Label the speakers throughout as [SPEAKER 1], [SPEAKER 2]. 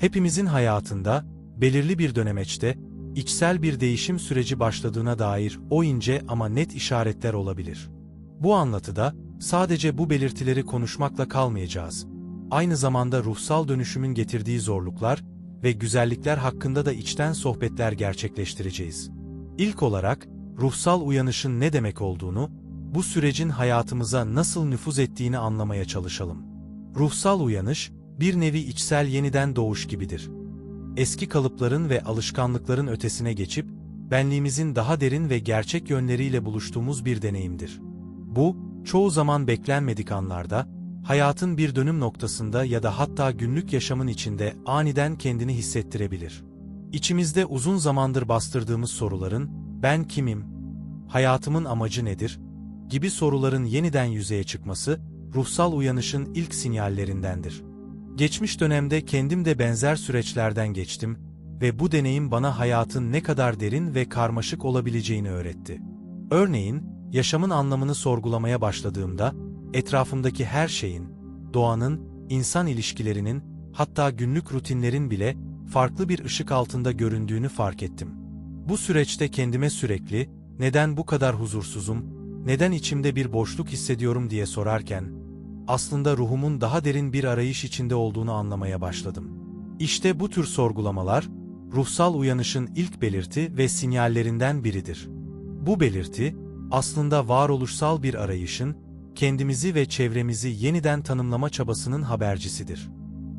[SPEAKER 1] Hepimizin hayatında, belirli bir dönemeçte, içsel bir değişim süreci başladığına dair o ince ama net işaretler olabilir. Bu anlatıda, sadece bu belirtileri konuşmakla kalmayacağız. Aynı zamanda ruhsal dönüşümün getirdiği zorluklar ve güzellikler hakkında da içten sohbetler gerçekleştireceğiz. İlk olarak, ruhsal uyanışın ne demek olduğunu, bu sürecin hayatımıza nasıl nüfuz ettiğini anlamaya çalışalım. Ruhsal uyanış, bir nevi içsel yeniden doğuş gibidir. Eski kalıpların ve alışkanlıkların ötesine geçip, benliğimizin daha derin ve gerçek yönleriyle buluştuğumuz bir deneyimdir. Bu, çoğu zaman beklenmedik anlarda, hayatın bir dönüm noktasında ya da hatta günlük yaşamın içinde aniden kendini hissettirebilir. İçimizde uzun zamandır bastırdığımız soruların, ben kimim, hayatımın amacı nedir, gibi soruların yeniden yüzeye çıkması, ruhsal uyanışın ilk sinyallerindendir. Geçmiş dönemde kendim de benzer süreçlerden geçtim ve bu deneyim bana hayatın ne kadar derin ve karmaşık olabileceğini öğretti. Örneğin, yaşamın anlamını sorgulamaya başladığımda, etrafımdaki her şeyin, doğanın, insan ilişkilerinin, hatta günlük rutinlerin bile farklı bir ışık altında göründüğünü fark ettim. Bu süreçte kendime sürekli, neden bu kadar huzursuzum, neden içimde bir boşluk hissediyorum diye sorarken, aslında ruhumun daha derin bir arayış içinde olduğunu anlamaya başladım. İşte bu tür sorgulamalar, ruhsal uyanışın ilk belirti ve sinyallerinden biridir. Bu belirti, aslında varoluşsal bir arayışın, kendimizi ve çevremizi yeniden tanımlama çabasının habercisidir.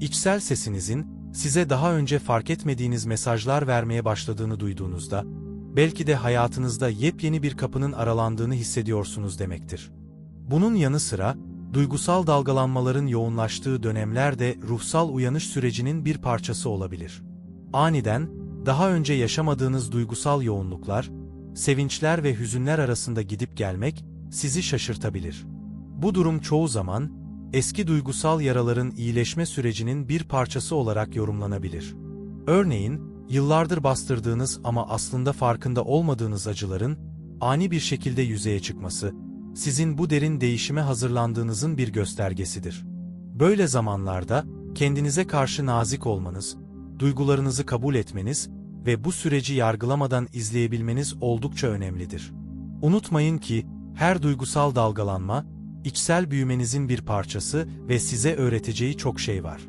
[SPEAKER 1] İçsel sesinizin, size daha önce fark etmediğiniz mesajlar vermeye başladığını duyduğunuzda, belki de hayatınızda yepyeni bir kapının aralandığını hissediyorsunuz demektir. Bunun yanı sıra, duygusal dalgalanmaların yoğunlaştığı dönemler de ruhsal uyanış sürecinin bir parçası olabilir. Aniden, daha önce yaşamadığınız duygusal yoğunluklar, sevinçler ve hüzünler arasında gidip gelmek sizi şaşırtabilir. Bu durum çoğu zaman, eski duygusal yaraların iyileşme sürecinin bir parçası olarak yorumlanabilir. Örneğin, yıllardır bastırdığınız ama aslında farkında olmadığınız acıların, ani bir şekilde yüzeye çıkması, sizin bu derin değişime hazırlandığınızın bir göstergesidir. Böyle zamanlarda, kendinize karşı nazik olmanız, duygularınızı kabul etmeniz ve bu süreci yargılamadan izleyebilmeniz oldukça önemlidir. Unutmayın ki, her duygusal dalgalanma, içsel büyümenizin bir parçası ve size öğreteceği çok şey var.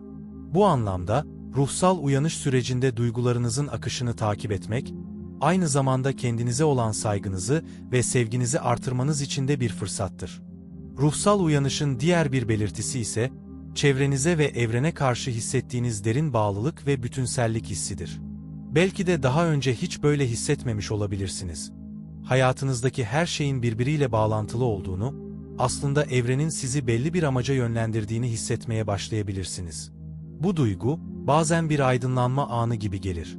[SPEAKER 1] Bu anlamda, ruhsal uyanış sürecinde duygularınızın akışını takip etmek, aynı zamanda kendinize olan saygınızı ve sevginizi artırmanız için de bir fırsattır. Ruhsal uyanışın diğer bir belirtisi ise, çevrenize ve evrene karşı hissettiğiniz derin bağlılık ve bütünsellik hissidir. Belki de daha önce hiç böyle hissetmemiş olabilirsiniz. Hayatınızdaki her şeyin birbiriyle bağlantılı olduğunu, aslında evrenin sizi belli bir amaca yönlendirdiğini hissetmeye başlayabilirsiniz. Bu duygu, bazen bir aydınlanma anı gibi gelir.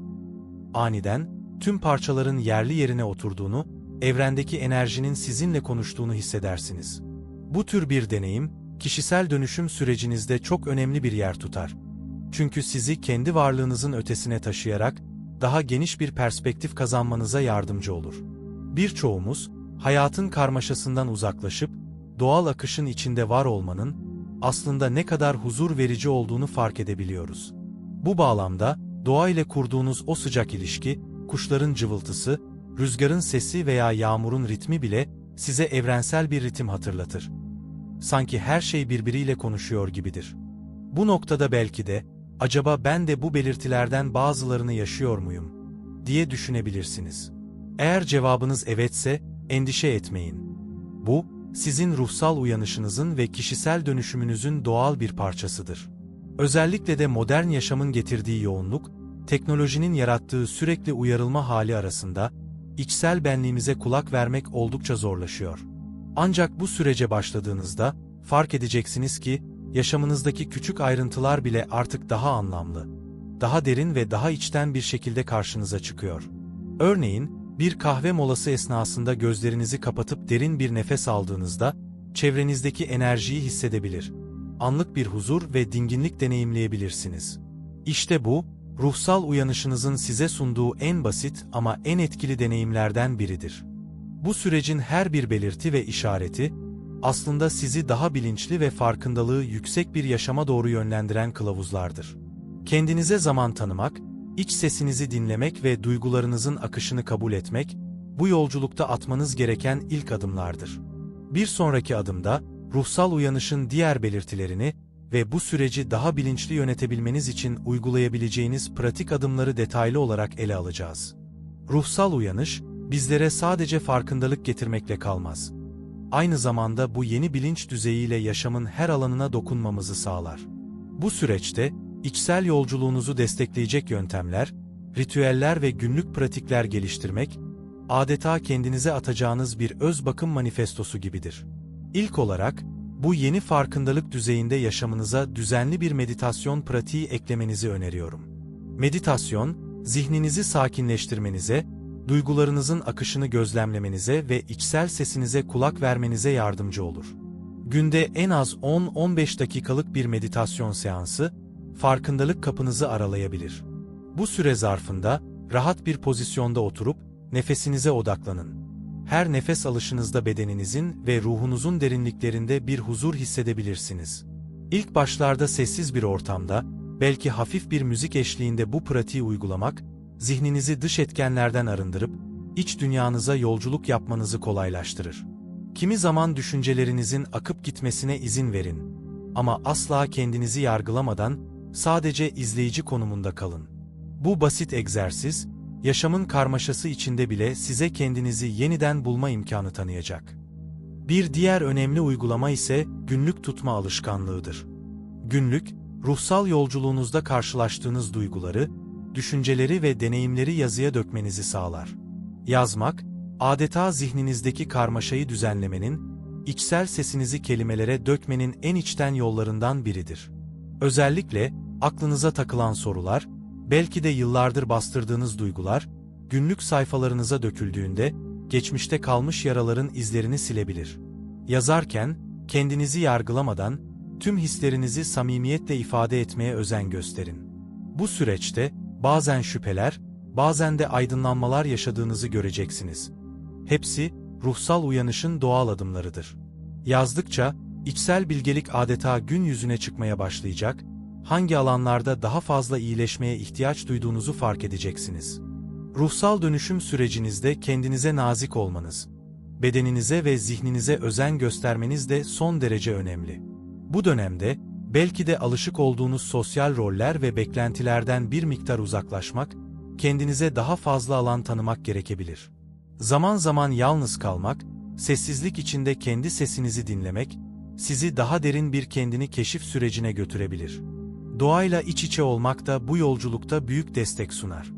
[SPEAKER 1] Aniden, tüm parçaların yerli yerine oturduğunu, evrendeki enerjinin sizinle konuştuğunu hissedersiniz. Bu tür bir deneyim, kişisel dönüşüm sürecinizde çok önemli bir yer tutar. Çünkü sizi kendi varlığınızın ötesine taşıyarak, daha geniş bir perspektif kazanmanıza yardımcı olur. Birçoğumuz, hayatın karmaşasından uzaklaşıp, doğal akışın içinde var olmanın, aslında ne kadar huzur verici olduğunu fark edebiliyoruz. Bu bağlamda, doğa ile kurduğunuz o sıcak ilişki, kuşların cıvıltısı, rüzgarın sesi veya yağmurun ritmi bile size evrensel bir ritim hatırlatır. Sanki her şey birbiriyle konuşuyor gibidir. Bu noktada belki de, acaba ben de bu belirtilerden bazılarını yaşıyor muyum? diye düşünebilirsiniz. Eğer cevabınız evetse, endişe etmeyin. Bu, sizin ruhsal uyanışınızın ve kişisel dönüşümünüzün doğal bir parçasıdır. Özellikle de modern yaşamın getirdiği yoğunluk, teknolojinin yarattığı sürekli uyarılma hali arasında, içsel benliğimize kulak vermek oldukça zorlaşıyor. Ancak bu sürece başladığınızda, fark edeceksiniz ki, yaşamınızdaki küçük ayrıntılar bile artık daha anlamlı, daha derin ve daha içten bir şekilde karşınıza çıkıyor. Örneğin, bir kahve molası esnasında gözlerinizi kapatıp derin bir nefes aldığınızda, çevrenizdeki enerjiyi hissedebilir. Anlık bir huzur ve dinginlik deneyimleyebilirsiniz. İşte bu, ruhsal uyanışınızın size sunduğu en basit ama en etkili deneyimlerden biridir. Bu sürecin her bir belirti ve işareti, aslında sizi daha bilinçli ve farkındalığı yüksek bir yaşama doğru yönlendiren kılavuzlardır. Kendinize zaman tanımak, iç sesinizi dinlemek ve duygularınızın akışını kabul etmek, bu yolculukta atmanız gereken ilk adımlardır. Bir sonraki adımda, ruhsal uyanışın diğer belirtilerini ve bu süreci daha bilinçli yönetebilmeniz için uygulayabileceğiniz pratik adımları detaylı olarak ele alacağız. Ruhsal uyanış, bizlere sadece farkındalık getirmekle kalmaz. Aynı zamanda bu yeni bilinç düzeyiyle yaşamın her alanına dokunmamızı sağlar. Bu süreçte, içsel yolculuğunuzu destekleyecek yöntemler, ritüeller ve günlük pratikler geliştirmek, adeta kendinize atacağınız bir öz bakım manifestosu gibidir. İlk olarak, bu yeni farkındalık düzeyinde yaşamınıza düzenli bir meditasyon pratiği eklemenizi öneriyorum. Meditasyon, zihninizi sakinleştirmenize, duygularınızın akışını gözlemlemenize ve içsel sesinize kulak vermenize yardımcı olur. Günde en az 10-15 dakikalık bir meditasyon seansı, farkındalık kapınızı aralayabilir. Bu süre zarfında, rahat bir pozisyonda oturup, nefesinize odaklanın. Her nefes alışınızda bedeninizin ve ruhunuzun derinliklerinde bir huzur hissedebilirsiniz. İlk başlarda sessiz bir ortamda, belki hafif bir müzik eşliğinde bu pratiği uygulamak, zihninizi dış etkenlerden arındırıp, iç dünyanıza yolculuk yapmanızı kolaylaştırır. Kimi zaman düşüncelerinizin akıp gitmesine izin verin. Ama asla kendinizi yargılamadan, sadece izleyici konumunda kalın. Bu basit egzersiz, yaşamın karmaşası içinde bile size kendinizi yeniden bulma imkanı tanıyacak. Bir diğer önemli uygulama ise günlük tutma alışkanlığıdır. Günlük, ruhsal yolculuğunuzda karşılaştığınız duyguları, düşünceleri ve deneyimleri yazıya dökmenizi sağlar. Yazmak, adeta zihninizdeki karmaşayı düzenlemenin, içsel sesinizi kelimelere dökmenin en içten yollarından biridir. Özellikle, aklınıza takılan sorular, belki de yıllardır bastırdığınız duygular, günlük sayfalarınıza döküldüğünde, geçmişte kalmış yaraların izlerini silebilir. Yazarken, kendinizi yargılamadan, tüm hislerinizi samimiyetle ifade etmeye özen gösterin. Bu süreçte, bazen şüpheler, bazen de aydınlanmalar yaşadığınızı göreceksiniz. Hepsi, ruhsal uyanışın doğal adımlarıdır. Yazdıkça, içsel bilgelik adeta gün yüzüne çıkmaya başlayacak, hangi alanlarda daha fazla iyileşmeye ihtiyaç duyduğunuzu fark edeceksiniz. Ruhsal dönüşüm sürecinizde kendinize nazik olmanız, bedeninize ve zihninize özen göstermeniz de son derece önemli. Bu dönemde, belki de alışık olduğunuz sosyal roller ve beklentilerden bir miktar uzaklaşmak, kendinize daha fazla alan tanımak gerekebilir. Zaman zaman yalnız kalmak, sessizlik içinde kendi sesinizi dinlemek, sizi daha derin bir kendini keşif sürecine götürebilir. Doğayla iç içe olmak da bu yolculukta büyük destek sunar.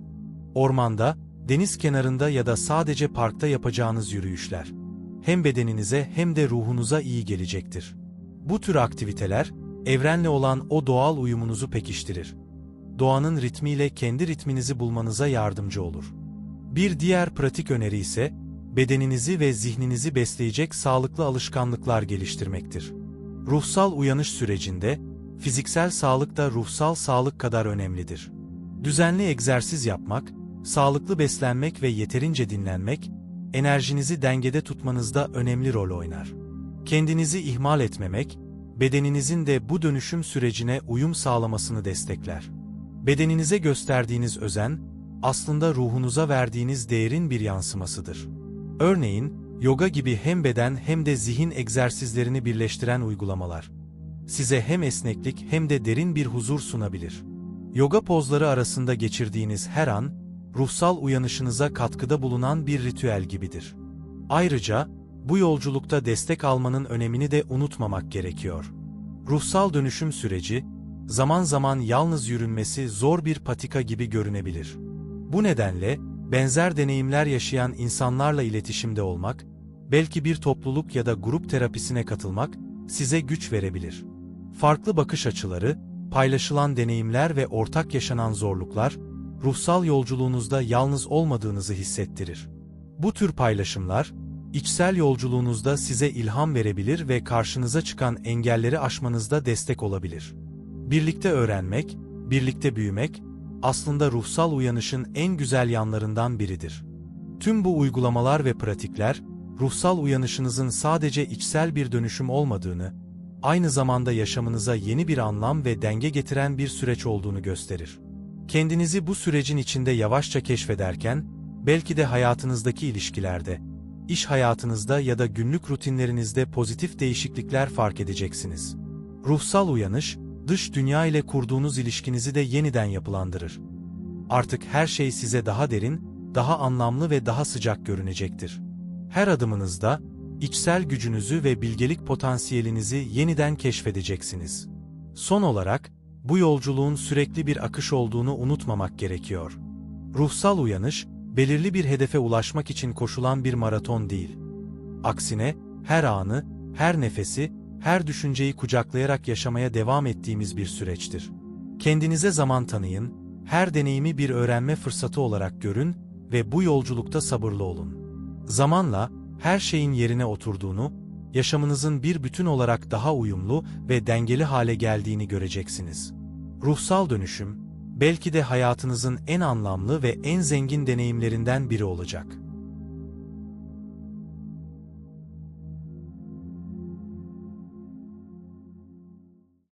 [SPEAKER 1] Ormanda, deniz kenarında ya da sadece parkta yapacağınız yürüyüşler, hem bedeninize hem de ruhunuza iyi gelecektir. Bu tür aktiviteler, evrenle olan o doğal uyumunuzu pekiştirir. Doğanın ritmiyle kendi ritminizi bulmanıza yardımcı olur. Bir diğer pratik öneri ise, bedeninizi ve zihninizi besleyecek sağlıklı alışkanlıklar geliştirmektir. Ruhsal uyanış sürecinde, fiziksel sağlık da ruhsal sağlık kadar önemlidir. Düzenli egzersiz yapmak, sağlıklı beslenmek ve yeterince dinlenmek, enerjinizi dengede tutmanızda önemli rol oynar. Kendinizi ihmal etmemek, bedeninizin de bu dönüşüm sürecine uyum sağlamasını destekler. Bedeninize gösterdiğiniz özen, aslında ruhunuza verdiğiniz değerin bir yansımasıdır. Örneğin, yoga gibi hem beden hem de zihin egzersizlerini birleştiren uygulamalar, size hem esneklik hem de derin bir huzur sunabilir. Yoga pozları arasında geçirdiğiniz her an, ruhsal uyanışınıza katkıda bulunan bir ritüel gibidir. Ayrıca, bu yolculukta destek almanın önemini de unutmamak gerekiyor. Ruhsal dönüşüm süreci, zaman zaman yalnız yürünmesi zor bir patika gibi görünebilir. Bu nedenle, benzer deneyimler yaşayan insanlarla iletişimde olmak, belki bir topluluk ya da grup terapisine katılmak, size güç verebilir. Farklı bakış açıları, paylaşılan deneyimler ve ortak yaşanan zorluklar, ruhsal yolculuğunuzda yalnız olmadığınızı hissettirir. Bu tür paylaşımlar, içsel yolculuğunuzda size ilham verebilir ve karşınıza çıkan engelleri aşmanızda destek olabilir. Birlikte öğrenmek, birlikte büyümek, aslında ruhsal uyanışın en güzel yanlarından biridir. Tüm bu uygulamalar ve pratikler, ruhsal uyanışınızın sadece içsel bir dönüşüm olmadığını, aynı zamanda yaşamınıza yeni bir anlam ve denge getiren bir süreç olduğunu gösterir. Kendinizi bu sürecin içinde yavaşça keşfederken, belki de hayatınızdaki ilişkilerde, iş hayatınızda ya da günlük rutinlerinizde pozitif değişiklikler fark edeceksiniz. Ruhsal uyanış, dış dünya ile kurduğunuz ilişkinizi de yeniden yapılandırır. Artık her şey size daha derin, daha anlamlı ve daha sıcak görünecektir. Her adımınızda, içsel gücünüzü ve bilgelik potansiyelinizi yeniden keşfedeceksiniz. Son olarak, bu yolculuğun sürekli bir akış olduğunu unutmamak gerekiyor. Ruhsal uyanış, belirli bir hedefe ulaşmak için koşulan bir maraton değil. Aksine, her anı, her nefesi, her düşünceyi kucaklayarak yaşamaya devam ettiğimiz bir süreçtir. Kendinize zaman tanıyın, her deneyimi bir öğrenme fırsatı olarak görün ve bu yolculukta sabırlı olun. Zamanla, her şeyin yerine oturduğunu, yaşamınızın bir bütün olarak daha uyumlu ve dengeli hale geldiğini göreceksiniz. Ruhsal dönüşüm, belki de hayatınızın en anlamlı ve en zengin deneyimlerinden biri olacak.